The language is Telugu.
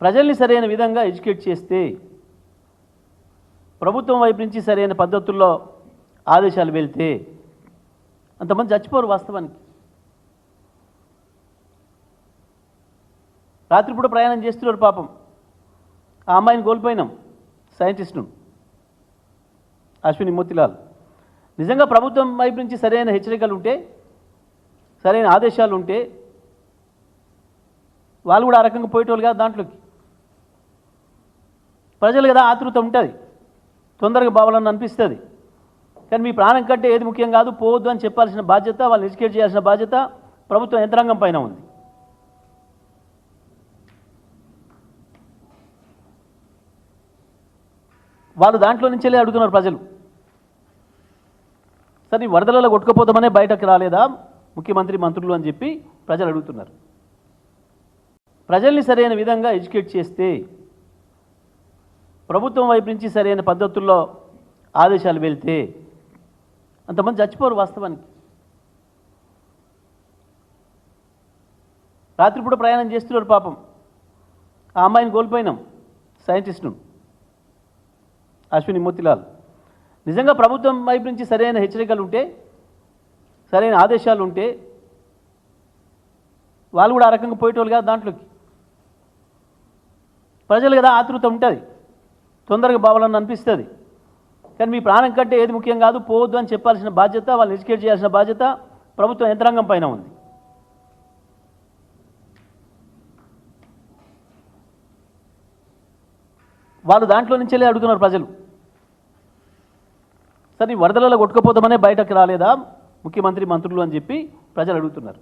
ప్రజల్ని సరైన విధంగా ఎడ్యుకేట్ చేస్తే ప్రభుత్వం వైపు నుంచి సరైన పద్ధతుల్లో ఆదేశాలు వెళ్తే అంతమంది చచ్చిపోరు వాస్తవానికి. రాత్రిపూట ప్రయాణం చేస్తున్నారు పాపం. ఆ అమ్మాయిని కోల్పోయినాం సైంటిస్టును అశ్విని మోతిలాల్ నిజంగా ప్రభుత్వం వైపు నుంచి సరైన హెచ్చరికలు ఉంటే సరైన ఆదేశాలు ఉంటే వాళ్ళు కూడా ఆ రకంగా పోయేటోళ్ళు కాదు దాంట్లోకి. ప్రజలు కదా ఆతృత ఉంటుంది. తొందరగా బావాలని అనిపిస్తుంది. కానీ మీ ప్రాణం కంటే ఏది ముఖ్యం కాదు పోవద్దు అని చెప్పాల్సిన బాధ్యత వాళ్ళు ఎడ్యుకేట్ చేయాల్సిన బాధ్యత ప్రభుత్వం యంత్రాంగం పైన ఉంది. వాళ్ళు దాంట్లో నుంచే అడుగుతున్నారు ప్రజలు. సరే ఈ వరదలలో కొట్టుకుపోతామనే బయటకు రాలేదా? ముఖ్యమంత్రి మంత్రులు అని చెప్పి ప్రజలు అడుగుతున్నారు. ప్రజల్ని సరైన విధంగా ఎడ్యుకేట్ చేస్తే ప్రభుత్వం వైపు నుంచి సరైన పద్ధతుల్లో ఆదేశాలు వెళ్తే అంతమంది చచ్చిపోరు వాస్తవానికి. రాత్రిపూట ప్రయాణం చేస్తున్నారు పాపం. ఆ అమ్మాయిని కోల్పోయినాం సైంటిస్టును అశ్విని మోతిలాల్ నిజంగా ప్రభుత్వం వైపు నుంచి సరైన హెచ్చరికలు ఉంటే సరైన ఆదేశాలు ఉంటే వాళ్ళు కూడా ఆ రకంగా పోయేటోళ్ళు కాదు దాంట్లోకి. ప్రజలు కదా ఆతృత ఉంటుంది. తొందరగా బావాలని అనిపిస్తుంది. కానీ మీ ప్రాణం కంటే ఏది ముఖ్యం కాదు పోవద్దు అని చెప్పాల్సిన బాధ్యత వాళ్ళని ఎడ్యుకేట్ చేయాల్సిన బాధ్యత ప్రభుత్వం యంత్రాంగం పైన ఉంది. వాళ్ళు దాంట్లో నుంచే అడుగుతున్నారు ప్రజలు. సరే వరదలలో కొట్టుకపోతామనే బయటకు రాలేదా? ముఖ్యమంత్రి మంత్రులు అని చెప్పి ప్రజలు అడుగుతున్నారు.